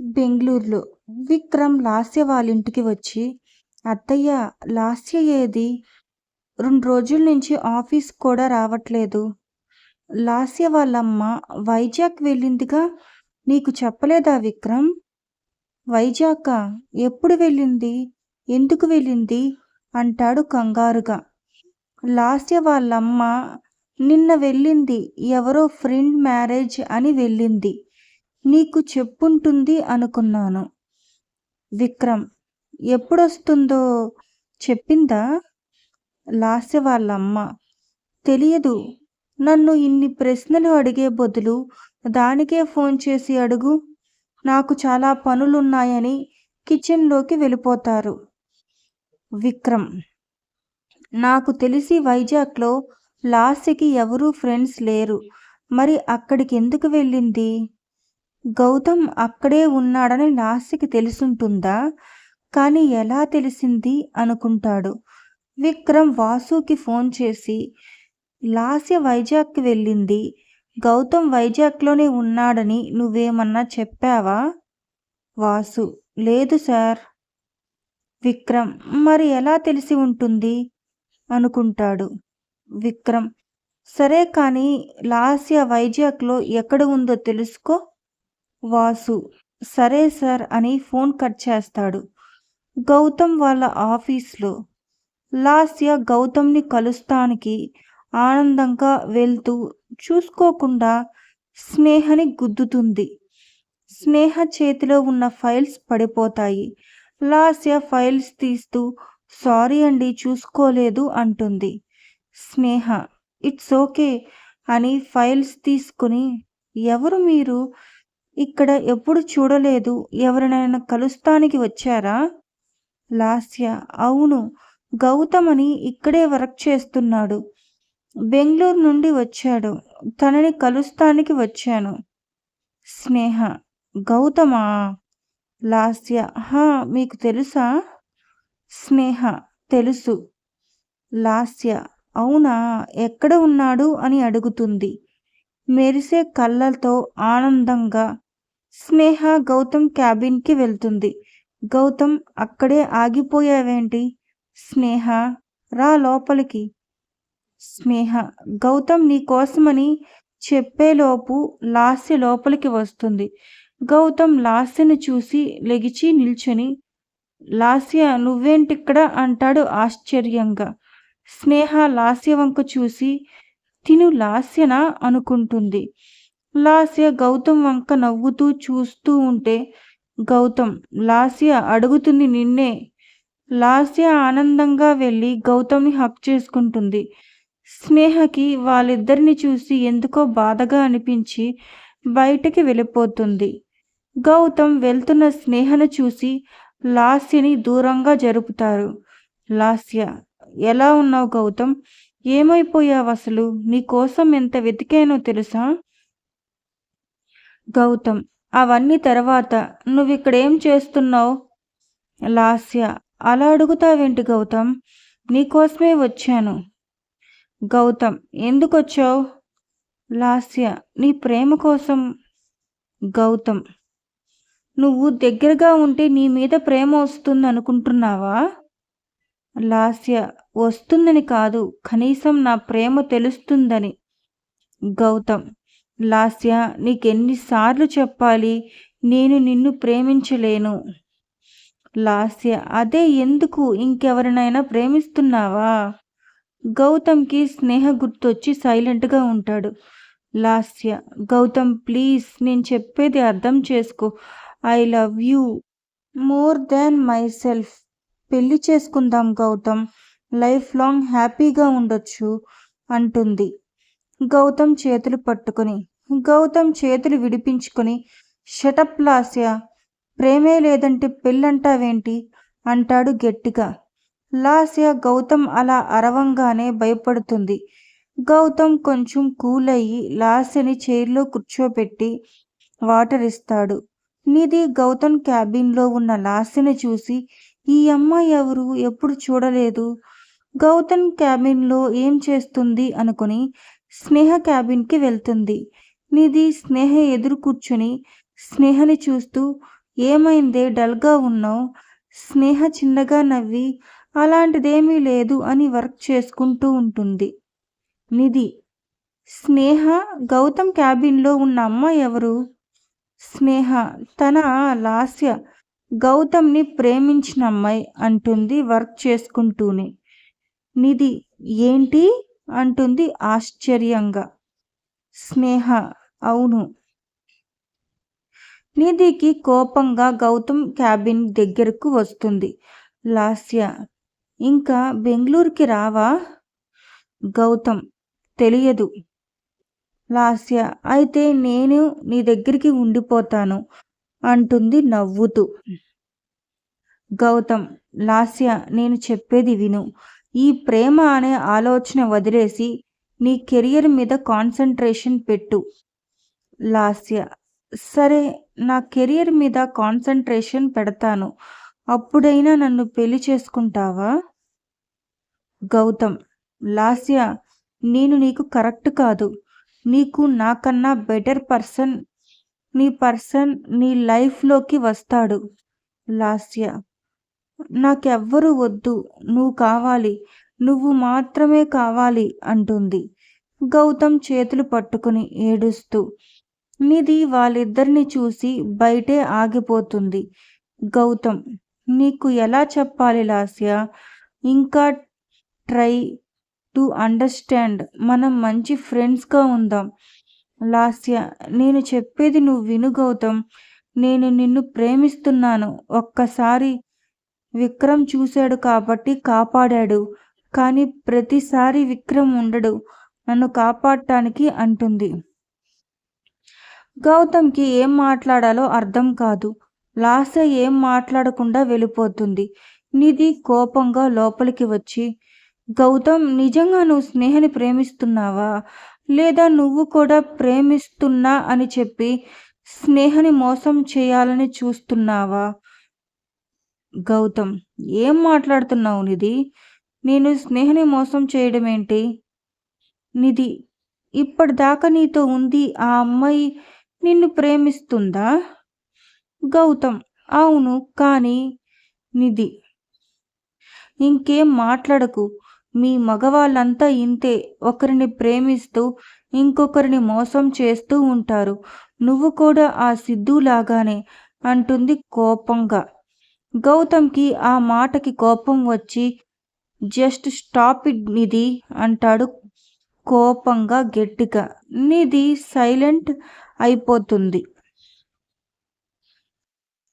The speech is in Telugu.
బెంగుళూరులో. విక్రమ్ లాస్య వాళ్ళింటికి వచ్చి అత్తయ్య లాస్య ఏది? రెండు రోజుల నుంచి ఆఫీస్ కూడా రావట్లేదు. లాస్య వాళ్ళమ్మ వైజాగ్ వెళ్ళిందిగా? నీకు చెప్పలేదా విక్రమ్? వైజాగ్ ఎప్పుడు వెళ్ళింది? ఎందుకు వెళ్ళింది? అంటాడు కంగారుగా. లాస్య వాళ్ళమ్మ నిన్న వెళ్ళింది ఎవరో ఫ్రెండ్ మ్యారేజ్ అని వెళ్ళింది. నీకు చెప్పుంటుంది అనుకున్నాను. విక్రమ్ ఎప్పుడొస్తుందో చెప్పిందా? లాస్య వాళ్ళమ్మ తెలియదు. నన్ను ఇన్ని ప్రశ్నలు అడిగే బదులు దానికే ఫోన్ చేసి అడుగు. నాకు చాలా పనులున్నాయని కిచెన్లోకి వెళ్ళిపోతారు. విక్రమ్ నాకు తెలిసి వైజాగ్లో లాస్యకి ఎవరూ ఫ్రెండ్స్ లేరు. మరి అక్కడికి ఎందుకు వెళ్ళింది? గౌతమ్ అక్కడే ఉన్నాడని లాస్యకి తెలుసుంటుందా? కానీ ఎలా తెలిసింది అనుకుంటాడు. విక్రమ్ వాసుకి ఫోన్ చేసి లాస్య వైజాగ్కి వెళ్ళింది. గౌతమ్ వైజాగ్లోనే ఉన్నాడని నువ్వేమన్నా చెప్పావా? వాసు లేదు సార్. విక్రమ్ మరి ఎలా తెలిసి ఉంటుంది? అనుకుంటాడు. విక్రమ్ సరే కానీ లాస్య వైజాగ్లో ఎక్కడ ఉందో తెలుసుకో. వాసు సరే సార్ అని ఫోన్ కట్ చేస్తాడు. గౌతమ్ వాళ్ళ ఆఫీస్లో. లాస్య గౌతమ్ని కలుస్తానికి ఆనందంగా వెళ్తూ చూసుకోకుండా స్నేహని గుద్దుతుంది. స్నేహ చేతిలో ఉన్న ఫైల్స్ పడిపోతాయి. లాస్య ఫైల్స్ తీస్తూ సారీ అండి చూసుకోలేదు అంటుంది. స్నేహ ఇట్స్ ఓకే అని ఫైల్స్ తీసుకుని ఎవరు మీరు? ఇక్కడ ఎప్పుడు చూడలేదు. ఎవరినైనా కలుస్తానికి వచ్చారా? లాస్య. అవును. గౌతమ్ అని ఇక్కడే వర్క్ చేస్తున్నాడు. బెంగళూరు నుండి వచ్చాడు. తనని కలుస్తానికి వచ్చాను. స్నేహ. గౌతమా? లాస్య. హా మీకు తెలుసా? స్నేహ. తెలుసు. లాస్య. అవునా? ఎక్కడ ఉన్నాడు? అని అడుగుతుంది. మెరిసే కళ్ళతో ఆనందంగా స్నేహ గౌతమ్ క్యాబిన్కి వెళ్తుంది. గౌతమ్ అక్కడే ఆగిపోయావేంటి? స్నేహ రా లోపలికి. స్నేహ గౌతమ్ నీ కోసమని చెప్పేలోపు లాస్య లోపలికి వస్తుంది. గౌతమ్ లాస్యను చూసి లెగిచి నిల్చుని లాస్య నువ్వేంటిక్కడ? అంటాడు ఆశ్చర్యంగా. స్నేహ లాస్య వంక చూసి తిను లాస్యనా అనుకుంటుంది. లాస్య గౌతమ్ వంక నవ్వుతూ చూస్తూ ఉంటే గౌతమ్ లాస్య అడుగుతుంది నిన్నే. లాస్య ఆనందంగా వెళ్ళి గౌతమ్ని హక్ చేసుకుంటుంది. స్నేహకి వాళ్ళిద్దరిని చూసి ఎందుకో బాధగా అనిపించి బయటకి వెళ్ళిపోతుంది. గౌతమ్ వెళ్తున్న స్నేహను చూసి లాస్యని దూరంగా జరుపుతారు. లాస్య ఎలా ఉన్నావు గౌతమ్? ఏమైపోయావు అసలు నీకోసం ఎంత వెతికానో తెలుసా? గౌతమ్ అవన్నీ తర్వాత. నువ్వు ఇక్కడ ఏం చేస్తున్నావు? లాస్య అలా అడుగుతావేంటి గౌతమ్? నీకోసమే వచ్చాను. గౌతమ్ ఎందుకు వచ్చావు లాస్య నీ ప్రేమ కోసం. గౌతమ్ నువ్వు దగ్గరగా ఉంటే నీ మీద ప్రేమ వస్తుంది అనుకుంటున్నావా లాస్య వస్తుందని కాదు కనీసం నా ప్రేమ తెలుస్తుందని. గౌతమ్ లాస్య నీకెన్నిసార్లు చెప్పాలి? నేను నిన్ను ప్రేమించలేను. లాస్య అదే ఎందుకు ఇంకెవరినైనా ప్రేమిస్తున్నావా? గౌతమ్కి స్నేహ గుర్తొచ్చి సైలెంట్గా ఉంటాడు. లాస్య గౌతమ్ ప్లీజ్ నేను చెప్పేది అర్థం చేసుకో. I love you more than myself. పెళ్ళి చేసుకుందాం గౌతమ్. లైఫ్ లాంగ్ హ్యాపీగా ఉండొచ్చు అంటుంది. గౌతమ్ చేతులు పట్టుకుని గౌతమ్ చేతులు విడిపించుకొని షటప్ లాస్య. ప్రేమే లేదంటే పెళ్ళంటావేంటి? అంటాడు గట్టిగా. లాస్య గౌతమ్ అలా అరవంగానే భయపడుతుంది. గౌతమ్ కొంచెం కూల్ అయ్యి లాస్యని చైర్లో కూర్చోబెట్టి వాటర్ ఇస్తాడు. నిధి గౌతమ్ క్యాబిన్లో ఉన్న లాస్యని చూసి ఈ అమ్మాయి ఎవరు? ఎప్పుడు చూడలేదు. గౌతమ్ క్యాబిన్లో ఏం చేస్తుంది? అనుకుని స్నేహ క్యాబిన్కి వెళ్తుంది. నిధి స్నేహ ఎదురు కూర్చుని స్నేహని చూస్తూ ఏమైందే? డల్గా ఉన్నావు స్నేహ చిన్నగా నవ్వి అలాంటిదేమీ లేదు అని వర్క్ చేసుకుంటూ ఉంటుంది. నిధి స్నేహ గౌతమ్ క్యాబిన్లో ఉన్న అమ్మాయి ఎవరు స్నేహ తన లాస్య. గౌతమ్ని ప్రేమించిన అమ్మాయి అంటుంది వర్క్ చేసుకుంటూనే. నిధి ఏంటి? అంటుంది ఆశ్చర్యంగా. స్నేహ అవును. నిధికి కోపంగా గౌతమ్ క్యాబిన్ దగ్గరకు వస్తుంది. లాస్య ఇంకా బెంగళూరుకి రావా? గౌతమ్ తెలియదు. లాస్య అయితే నేను నీ దగ్గరికి ఉండిపోతాను. అంటుంది నవ్వుతూ. గౌతమ్ లాస్య నేను చెప్పేది విను. ఈ ప్రేమ అనే ఆలోచన వదిలేసి నీ కెరియర్ మీద కాన్సన్ట్రేషన్ పెట్టు. లాస్య సరే నా కెరియర్ మీద కాన్సన్ట్రేషన్ పెడతాను. అప్పుడైనా నన్ను పెళ్ళి చేసుకుంటావా? గౌతమ్ లాస్య నేను నీకు కరెక్ట్ కాదు. నీకు నాకన్నా బెటర్ పర్సన్ నీ పర్సన్ నీ లైఫ్లోకి వస్తాడు లాస్య. నాకెవ్వరు వద్దు నువ్వు కావాలి నువ్వు మాత్రమే కావాలి అంటుంది. గౌతమ్ చేతులు పట్టుకుని ఏడుస్తూ నిధి వాళ్ళిద్దరిని చూసి బయటే ఆగిపోతుంది. గౌతమ్ నీకు ఎలా చెప్పాలి లాస్య? ఇంకా ట్రై టు అండర్స్టాండ్ మనం మంచి ఫ్రెండ్స్గా ఉందాం. లాస్య నేను చెప్పేది నువ్వు విను గౌతమ్. నేను నిన్ను ప్రేమిస్తున్నాను. ఒక్కసారి విక్రమ్ చూశాడు కాబట్టి కాపాడాడు. కానీ ప్రతిసారి విక్రమ్ ఉండడు. నన్ను కాపాడటానికి అంటుంది. గౌతమ్కి ఏం మాట్లాడాలో అర్థం కాదు. లాస ఏం మాట్లాడకుండా వెళ్ళిపోతుంది. నిధి కోపంగా లోపలికి వచ్చి గౌతమ్ నిజంగా నువ్వు స్నేహని ప్రేమిస్తున్నావా? లేదా నువ్వు కూడా ప్రేమిస్తున్నా అని చెప్పి స్నేహని మోసం చేయాలని చూస్తున్నావా? గౌతమ్ ఏం మాట్లాడుతున్నావు నిధి? నేను స్నేహని మోసం చేయడం ఏంటి నిధి ఇప్పటిదాకా నీతో ఉంది ఆ అమ్మాయి నిన్ను ప్రేమిస్తుందా? గౌతమ్ అవును కానీ నిధి ఇంకేం మాట్లాడకు. మీ మగవాళ్ళంతా ఇంతే. ఒకరిని ప్రేమిస్తూ ఇంకొకరిని మోసం చేస్తూ ఉంటారు. నువ్వు కూడా ఆ సిద్ధులాగానే అంటుంది కోపంగా. గౌతమ్కి ఆ మాటకి కోపం వచ్చి జస్ట్ స్టాప్ ఇట్ నిధి అంటాడు కోపంగా గట్టిగా. నిధి సైలెంట్ అయిపోతుంది.